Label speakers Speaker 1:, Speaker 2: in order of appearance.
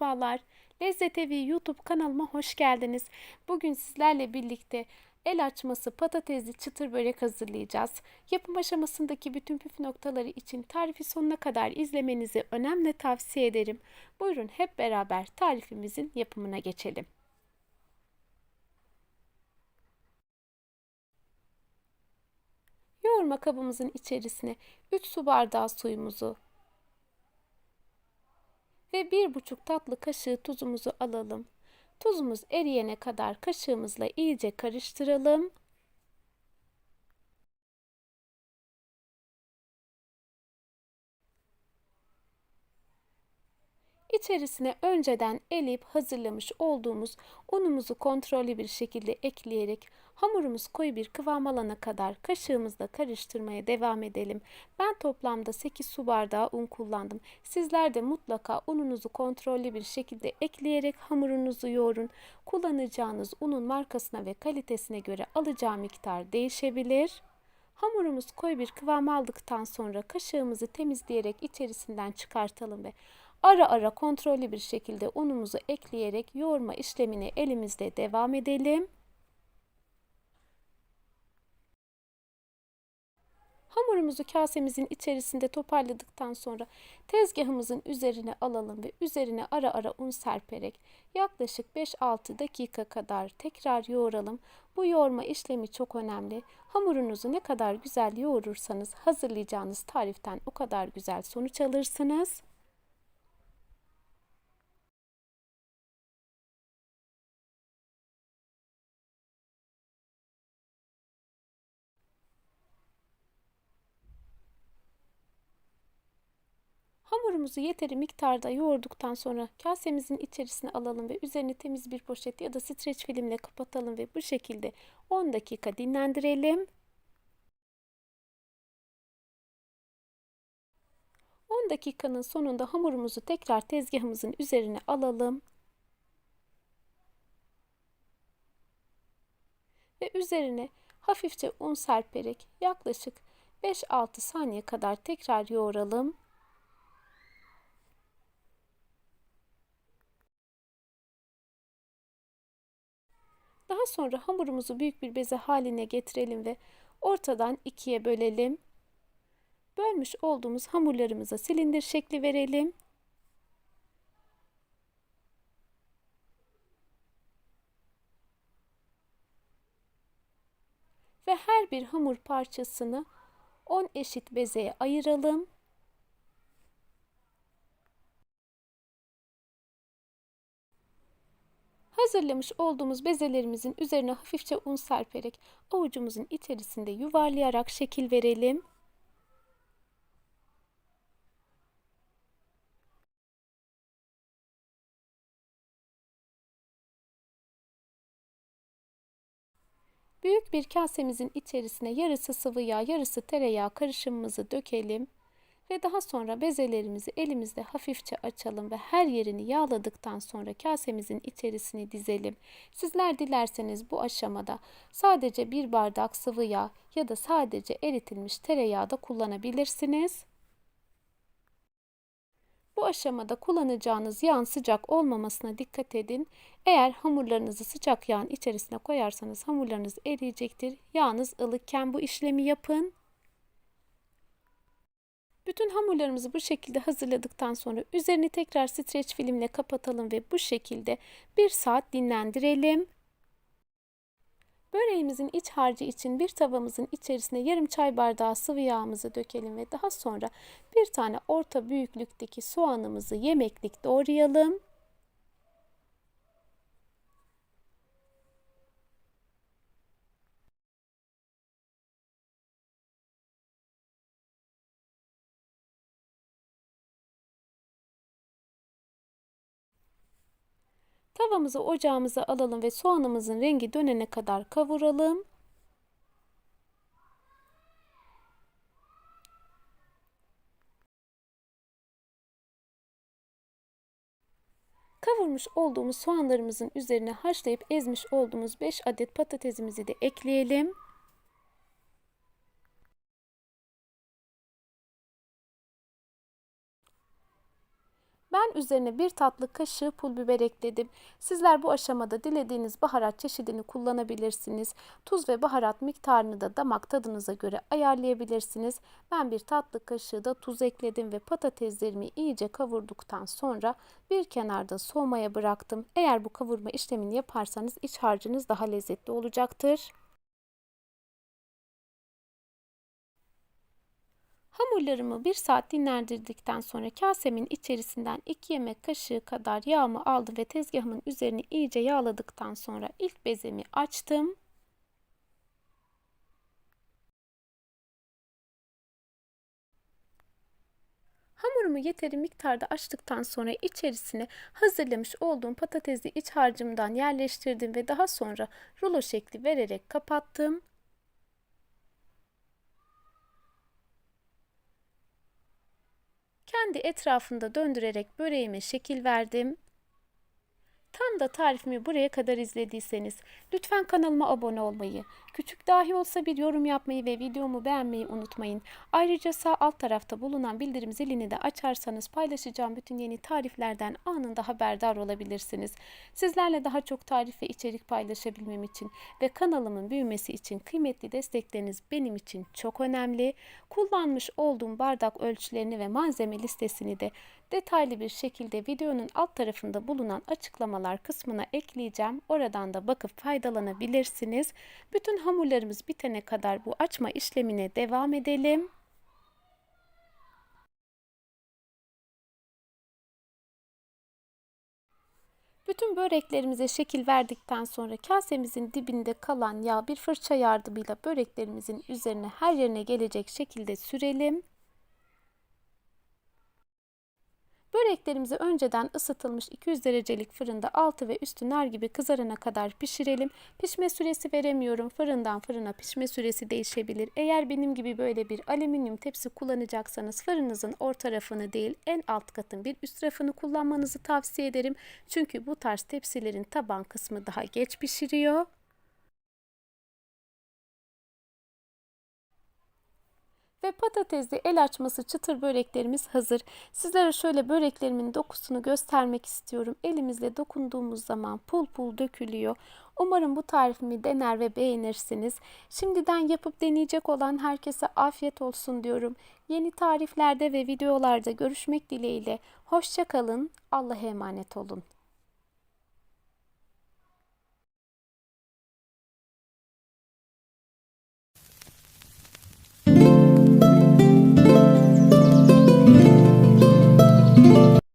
Speaker 1: Merhabalar. Lezzet Evi YouTube kanalıma hoş geldiniz. Bugün sizlerle birlikte el açması patatesli çıtır börek hazırlayacağız. Yapım aşamasındaki bütün püf noktaları için tarifi sonuna kadar izlemenizi önemli tavsiye ederim. Buyurun hep beraber tarifimizin yapımına geçelim. Yoğurma kabımızın içerisine 3 su bardağı suyumuzu ve bir buçuk tatlı kaşığı tuzumuzu alalım. Tuzumuz eriyene kadar kaşığımızla iyice karıştıralım. İçerisine önceden eleyip hazırlamış olduğumuz unumuzu kontrollü bir şekilde ekleyerek hamurumuz koyu bir kıvam alana kadar kaşığımızla karıştırmaya devam edelim. Ben toplamda 8 su bardağı un kullandım. Sizler de mutlaka ununuzu kontrollü bir şekilde ekleyerek hamurunuzu yoğurun. Kullanacağınız unun markasına ve kalitesine göre alacağı miktar değişebilir. Hamurumuz koyu bir kıvam aldıktan sonra kaşığımızı temizleyerek içerisinden çıkartalım ve Ara ara kontrollü bir şekilde unumuzu ekleyerek yoğurma işlemine elimizde devam edelim. Hamurumuzu kasemizin içerisinde toparladıktan sonra tezgahımızın üzerine alalım ve üzerine ara ara un serperek yaklaşık 5-6 dakika kadar tekrar yoğuralım. Bu yoğurma işlemi çok önemli. Hamurunuzu ne kadar güzel yoğurursanız hazırlayacağınız tariften o kadar güzel sonuç alırsınız. Hamurumuzu yeteri miktarda yoğurduktan sonra kasemizin içerisine alalım ve üzerini temiz bir poşet ya da streç filmle kapatalım ve bu şekilde 10 dakika dinlendirelim. 10 dakikanın sonunda hamurumuzu tekrar tezgahımızın üzerine alalım. Ve üzerine hafifçe un serperek yaklaşık 5-6 saniye kadar tekrar yoğuralım. Daha sonra hamurumuzu büyük bir beze haline getirelim ve ortadan ikiye bölelim. Bölmüş olduğumuz hamurlarımıza silindir şekli verelim. Ve her bir hamur parçasını 10 eşit bezeye ayıralım. Hazırlamış olduğumuz bezelerimizin üzerine hafifçe un serperek avucumuzun içerisinde yuvarlayarak şekil verelim. Büyük bir kasemizin içerisine yarısı sıvı yağ, yarısı tereyağı karışımımızı dökelim ve daha sonra bezelerimizi elimizde hafifçe açalım ve her yerini yağladıktan sonra kasemizin içerisine dizelim. Sizler dilerseniz bu aşamada sadece bir bardak sıvı yağ ya da sadece eritilmiş tereyağı da kullanabilirsiniz. Bu aşamada kullanacağınız yağın sıcak olmamasına dikkat edin. Eğer hamurlarınızı sıcak yağın içerisine koyarsanız hamurlarınız eriyecektir. Yağınız ılıkken bu işlemi yapın. Bütün hamurlarımızı bu şekilde hazırladıktan sonra üzerini tekrar streç filmle kapatalım ve bu şekilde bir saat dinlendirelim. Böreğimizin iç harcı için bir tavamızın içerisine yarım çay bardağı sıvı yağımızı dökelim ve daha sonra bir tane orta büyüklükteki soğanımızı yemeklik doğrayalım. Tavamızı ocağımıza alalım ve soğanımızın rengi dönene kadar kavuralım. Kavurmuş olduğumuz soğanlarımızın üzerine haşlayıp ezmiş olduğumuz 5 adet patatesimizi de ekleyelim. Ben üzerine bir tatlı kaşığı pul biber ekledim. Sizler bu aşamada dilediğiniz baharat çeşidini kullanabilirsiniz. Tuz ve baharat miktarını da damak tadınıza göre ayarlayabilirsiniz. Ben bir tatlı kaşığı da tuz ekledim ve patateslerimi iyice kavurduktan sonra bir kenarda soğumaya bıraktım. Eğer bu kavurma işlemini yaparsanız iç harcınız daha lezzetli olacaktır. Hamurlarımı bir saat dinlendirdikten sonra kasemin içerisinden 2 yemek kaşığı kadar yağımı aldım ve tezgahımın üzerini iyice yağladıktan sonra ilk bezemi açtım. Hamurumu yeteri miktarda açtıktan sonra içerisine hazırlamış olduğum patatesli iç harcımdan yerleştirdim ve daha sonra rulo şekli vererek kapattım. Kendi etrafında döndürerek böreğime şekil verdim. Tam da tarifimi buraya kadar izlediyseniz lütfen kanalıma abone olmayı, küçük dahi olsa bir yorum yapmayı ve videomu beğenmeyi unutmayın. Ayrıca sağ alt tarafta bulunan bildirim zilini de açarsanız paylaşacağım bütün yeni tariflerden anında haberdar olabilirsiniz. Sizlerle daha çok tarif ve içerik paylaşabilmem için ve kanalımın büyümesi için kıymetli destekleriniz benim için çok önemli. Kullanmış olduğum bardak ölçülerini ve malzeme listesini de detaylı bir şekilde videonun alt tarafında bulunan açıklamalar kısmına ekleyeceğim. Oradan da bakıp faydalanabilirsiniz. Bütün hamurlarımız bitene kadar bu açma işlemine devam edelim. Bütün böreklerimize şekil verdikten sonra kasemizin dibinde kalan yağ bir fırça yardımıyla böreklerimizin üzerine her yerine gelecek şekilde sürelim. Böreklerimizi önceden ısıtılmış 200 derecelik fırında altı ve üstü nar gibi kızarana kadar pişirelim. Pişme süresi veremiyorum. Fırından fırına pişme süresi değişebilir. Eğer benim gibi böyle bir alüminyum tepsi kullanacaksanız fırınızın orta rafını değil en alt katın bir üst rafını kullanmanızı tavsiye ederim. Çünkü bu tarz tepsilerin taban kısmı daha geç pişiriyor. Ve patatesli el açması çıtır böreklerimiz hazır. Sizlere şöyle böreklerimin dokusunu göstermek istiyorum. Elimizle dokunduğumuz zaman pul pul dökülüyor. Umarım bu tarifimi dener ve beğenirsiniz. Şimdiden yapıp deneyecek olan herkese afiyet olsun diyorum. Yeni tariflerde ve videolarda görüşmek dileğiyle. Hoşçakalın. Allah'a emanet olun.